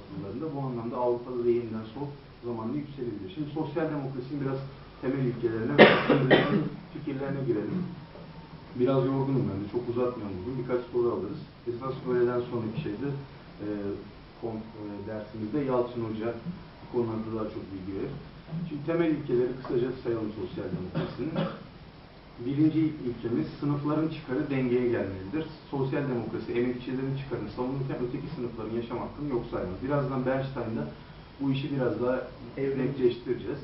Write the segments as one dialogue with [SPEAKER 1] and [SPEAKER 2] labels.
[SPEAKER 1] batılılarında. Bu anlamda Avrupa'da da yeniden sol zamanla yükselebilir. Şimdi sosyal demokrasinin biraz temel ilkelerine ve fikirlerine girelim. Biraz yorgunum ben de. Çok uzatmayalım bugün. Birkaç soru alırız. Esas öğleden sonraki şeyde e, kon- e, dersimizde Yalçın Hoca bu daha çok bilgi verir. Şimdi temel ilkeleri kısaca sayalım sosyal demokrasinin. Birinci ilkemiz sınıfların çıkarı dengeye gelmelidir. Sosyal demokrasi emekçilerin çıkarını savunurken öteki sınıfların yaşam hakkını yok saymaz. Birazdan Bernstein'da bu işi biraz daha netleştireceğiz.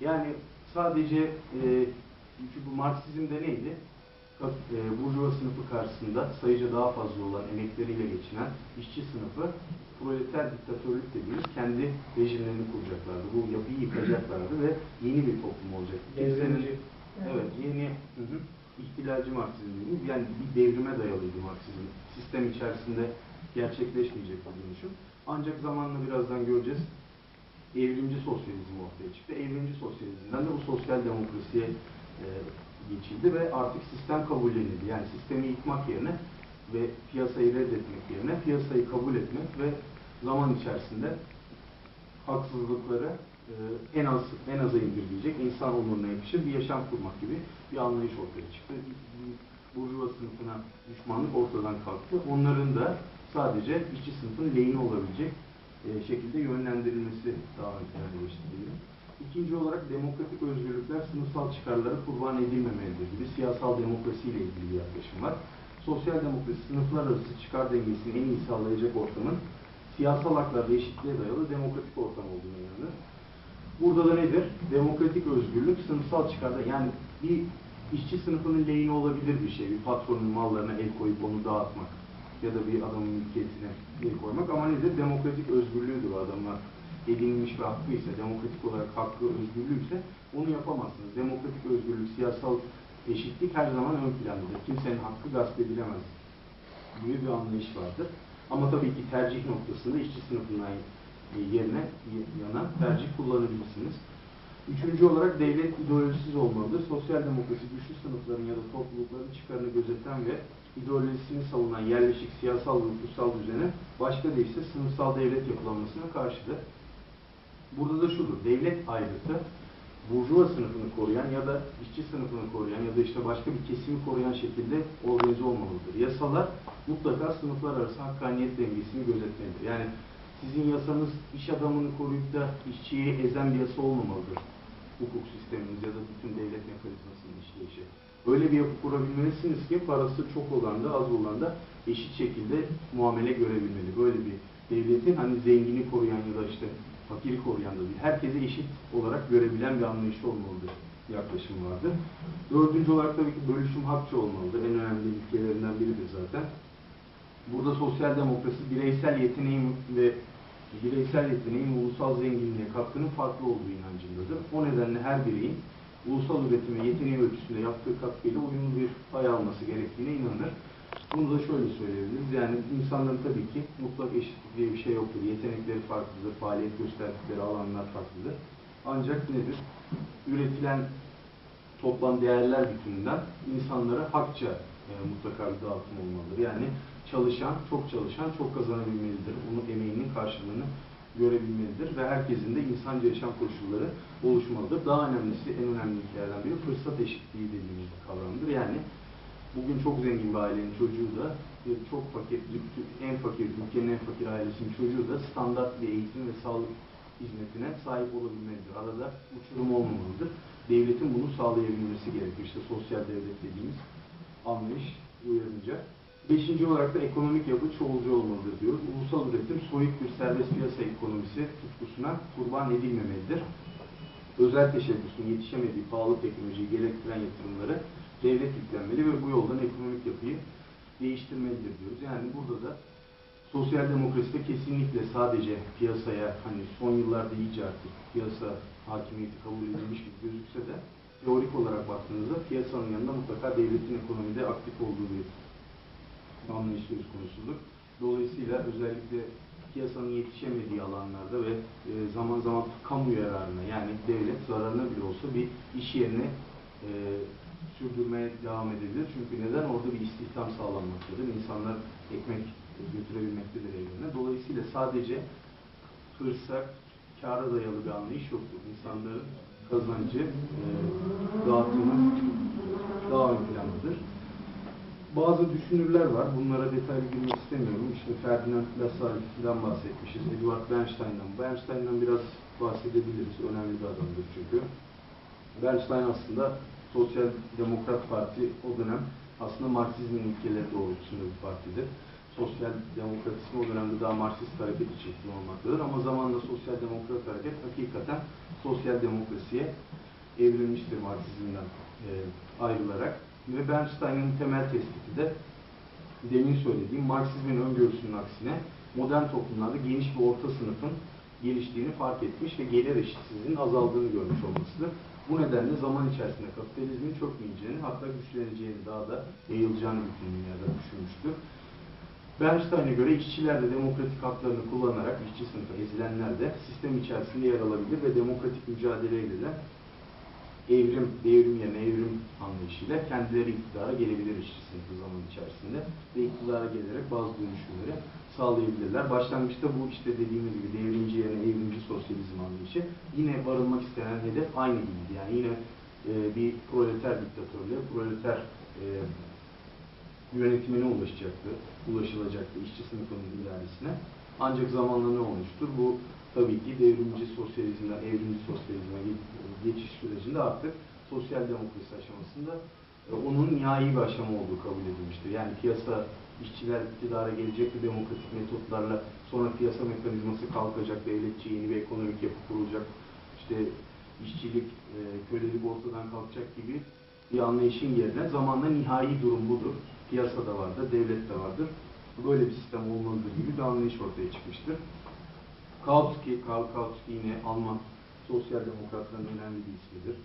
[SPEAKER 1] Yani sadece e, çünkü bu Marksizmde neydi? E, burjuva sınıfı karşısında sayıca daha fazla olan emekleriyle geçinen işçi sınıfı proleter diktatörlük dediğimiz kendi rejimlerini kuracaklardı. Bu yapıyı yıkacaklardı ve yeni bir toplum olacak. Kimsenin Evet, yeni hı hı, ihtilalci Marksizm yani bir devrime dayalıydı Marksizm. Sistem içerisinde gerçekleşmeyecek bu dönüşüm. Ancak zamanla birazdan göreceğiz, evrimci sosyalizm ortaya çıktı. Evrimci sosyalizmden de bu sosyal demokrasiye e, geçildi ve artık sistem kabullenildi. Yani sistemi yıkmak yerine ve piyasayı reddetmek yerine piyasayı kabul etmek ve zaman içerisinde haksızlıkları e, en az en aza indirgeyecek, insan onuruna yakışır bir yaşam kurmak gibi bir anlayış ortaya çıktı. Burjuva sınıfına düşmanlık ortadan kalktı. Onların da sadece işçi sınıfın lehine olabilecek e, şekilde yönlendirilmesi daha ön plana geçti diyelim. İkinci olarak demokratik özgürlükler sınıfsal çıkarlara kurban edilmemelidir gibi siyasal demokrasi ile ilgili bir yaklaşım var. Sosyal demokrasi sınıflar arası çıkar dengesini en iyi sağlayacak ortamın siyasal haklar ve eşitliğe dayalı demokratik ortam olduğuna inanır. Burada da nedir? Demokratik özgürlük sınıfsal çıkarda yani bir işçi sınıfının lehine olabilir bir şey. Bir patronun mallarına el koyup onu dağıtmak ya da bir adamın mülkiyetine el koymak ama nedir? Demokratik özgürlüğüdür o adamlar edinilmiş bir hakkı ise, demokratik olarak hakkı, özgürlüğü ise onu yapamazsınız. Demokratik özgürlük, siyasal eşitlik her zaman ön plandadır. Kimsenin hakkı gasp edilemez gibi bir anlayış vardır. Ama tabii ki tercih noktasında işçi sınıfından yerine yana tercih kullanabilirsiniz. Üçüncü olarak devlet ideolojisiz olmalıdır. Sosyal demokrasi güçlü sınıfların ya da toplulukların çıkarını gözeten ve ideolojisini savunan yerleşik siyasal ve hukuksal düzene başka deyişle sınıfsal devlet yapılanmasına karşıdır. Burada da şudur, devlet ayrıtı burjuva sınıfını koruyan ya da işçi sınıfını koruyan ya da işte başka bir kesimi koruyan şekilde organize olmalıdır. Yasalar mutlaka sınıflar arası hakkaniyet dengesini gözetmelidir. Yani sizin yasanız iş adamını koruyup da işçiyi ezen bir yasa olmamalıdır. Hukuk sisteminiz ya da bütün devlet mekanizmasının işleyişi. Öyle bir yapı kurabilmelisiniz ki parası çok olan da az olan da eşit şekilde muamele görebilmeli. Böyle bir devletin hani zengini koruyan ya da işte fakiri koruyan da değil. Herkese eşit olarak görebilen bir anlayışı olmalıdır yaklaşım vardır. Dördüncü olarak tabii ki bölüşüm hakçı olmalıdır. En önemli ilkelerinden biridir zaten. Burada sosyal demokrasi bireysel yeteneğin ve bireysel yeteneğin ulusal zenginliğe katkının farklı olduğu inancındadır. O nedenle her bireyin ulusal üretime yeteneği ölçüsünde yaptığı katkıyla uyumlu bir pay alması gerektiğine inanır. Bunu da şöyle söyleyebiliriz. Yani insanların tabii ki mutlak eşitlik diye bir şey yoktur. Yetenekleri farklıdır, faaliyet gösterdikleri alanlar farklıdır. Ancak nedir? Üretilen toplam değerler bütününden insanlara hakça e, mutlaka bir dağıtım olmalıdır. Yani çalışan, çok çalışan çok kazanabilmelidir. Onun emeğinin karşılığını görebilmelidir ve herkesin de insanca yaşam koşulları oluşmalıdır. Daha önemlisi, en önemli ilkelerden biri fırsat eşitliği dediğimiz bir kavramdır. Yani bugün çok zengin bir ailenin çocuğu da çok fakir, en fakir, ülkenin en fakir ailesinin çocuğu da standart bir eğitim ve sağlık hizmetine sahip olabilmelidir. Arada uçurum olmamalıdır. Devletin bunu sağlayabilmesi gerekir. İşte sosyal devlet dediğimiz anlayış uyarınca. Beşinci olarak da ekonomik yapı çoğulcu olmalıdır diyoruz. Ulusal üretim soyut bir serbest piyasa ekonomisi tutkusuna kurban edilmemelidir. Özel teşebbüsün yetişemediği pahalı teknolojiyi gerektiren yatırımları devlet yüklenmeli ve bu yoldan ekonomik yapıyı değiştirmelidir diyoruz. Yani burada da sosyal demokraside kesinlikle sadece piyasaya hani son yıllarda iyice artık piyasa hakimiyeti kabul edilmiş gibi gözükse de teorik olarak baktığınızda piyasanın yanında mutlaka devletin ekonomide aktif olduğu bir anlayış söz konusudur. Dolayısıyla özellikle piyasanın yetişemediği alanlarda ve e, zaman zaman kamu yararına yani devlet zararına bile olsa bir iş yerine e, sürdürmeye devam edebilir. Çünkü neden? Orada bir istihdam sağlanmaktadır. İnsanlar ekmek götürebilmektedir evlerine. Dolayısıyla sadece hırsa, kâra dayalı bir anlayış yoktur. İnsanların kazancı, e, dağıtımı daha ön plandadır. Bazı düşünürler var. Bunlara detaylı girmek istemiyorum. İşte Ferdinand Lassalle'den bahsetmişiz. Edward Bernstein'dan. Bernstein'dan biraz bahsedebiliriz. Önemli bir adamdır çünkü. Bernstein aslında Sosyal Demokrat Parti o dönem aslında Marksizmin ilkeleri doğrultusunda bir partidir. Sosyal demokratizm o dönemde daha Marksist hareket içerikli olmaktadır. Ama zamanla sosyal demokrat hareket hakikaten sosyal demokrasiye evrilmiştir Marksizmden e, ayrılarak. Ve Bernstein'in temel tespiti de demin söylediğim Marksizmin öngörüsünün aksine modern toplumlarda geniş bir orta sınıfın geliştiğini fark etmiş ve gelir eşitsizliğinin azaldığını görmüş olmasıdır. Bu nedenle zaman içerisinde kapitalizmin çökmeyeceğini hatta güçleneceğini daha da yayılacağını bütün dünyada düşünmüştür. Bernstein'e göre işçiler de demokratik haklarını kullanarak işçi sınıfı ezilenler de sistem içerisinde yer alabilir ve demokratik mücadeleyle de evrim, devrim yerine evrim anlayışıyla kendileri iktidara gelebilir işçi sınıfı zaman içerisinde ve iktidara gelerek bazı dönüşümleri sağlayabilirler. Başlangıçta bu işte dediğimiz gibi devrimci yerine evrimci sosyalizm anlayışı yine varılmak istenen hedef aynı gibiydi. Yani yine e, bir proleter diktatörlüğe, proleter e, yönetimine ulaşacaktı, ulaşılacaktı işçi sınıfının idaresine. Ancak zamanla ne olmuştur? Bu tabii ki devrimci sosyalizmden evrimci sosyalizme geçiş sürecinde artık sosyal demokrasi aşamasında e, onun nihai bir aşama olduğu kabul edilmiştir. Yani piyasa işçiler iktidara gelecek ve demokratik metotlarla sonra piyasa mekanizması kalkacak, devletçi yeni bir ekonomik yapı kurulacak, işte işçilik, e, kölelik ortadan kalkacak gibi bir anlayışın yerine zamanla nihai durum budur. Piyasa da vardır, devlet de vardır. Böyle bir sistem olmalıdır gibi bir anlayış ortaya çıkmıştır. Kautsky, Karl Kautsky yine Alman sosyal demokratların önemli bir ismidir.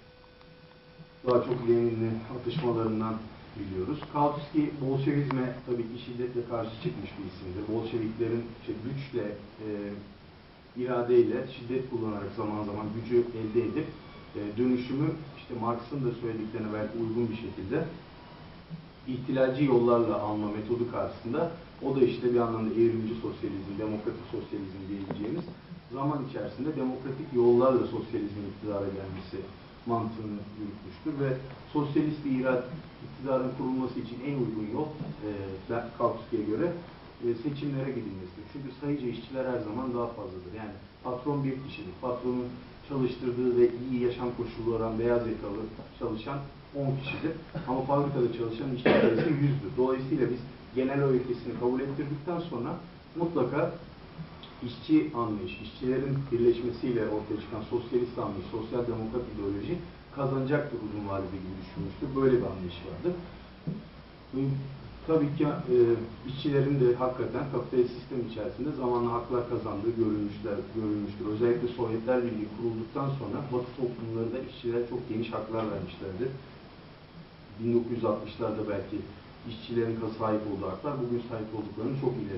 [SPEAKER 1] Daha çok Lenin'in atışmalarından biliyoruz. Kautsky Bolşevizme tabii ki şiddetle karşı çıkmış bir isimdir. Bolşeviklerin işte güçle, e, iradeyle, şiddet kullanarak zaman zaman gücü elde edip e, dönüşümü işte Marx'ın da söylediklerine belki uygun bir şekilde ihtilalci yollarla alma metodu karşısında o da işte bir anlamda evrimci sosyalizm, demokratik sosyalizm diyebileceğimiz zaman içerisinde demokratik yollarla sosyalizmin iktidara gelmesi mantığını yürütmüştür ve sosyalist bir irad iktidarın kurulması için en uygun yol e, Kautsky'ye göre e, seçimlere gidilmesidir. Çünkü sayıca işçiler her zaman daha fazladır. Yani patron bir kişidir. Patronun çalıştırdığı ve iyi yaşam koşulları olan beyaz yakalı çalışan 10 kişidir. Ama fabrikada çalışan işçi sayısı 100'dür. Dolayısıyla biz genel oy etkisini kabul ettirdikten sonra mutlaka işçi anlayış, işçilerin birleşmesiyle ortaya çıkan sosyalist anlayış, sosyal demokrat ideoloji kazanacaktır uzun vadede gibi düşünmüştür. Böyle bir anlayış vardır. Tabii ki e, işçilerin de hakikaten kapitalist sistem içerisinde zamanla haklar kazandığı görülmüşler, görülmüştür. Özellikle Sovyetler Birliği kurulduktan sonra Batı toplumları da işçilere çok geniş haklar vermişlerdir. 1960'larda belki işçilerin sahip olduğu haklar bugün sahip olduklarının çok ilerisi.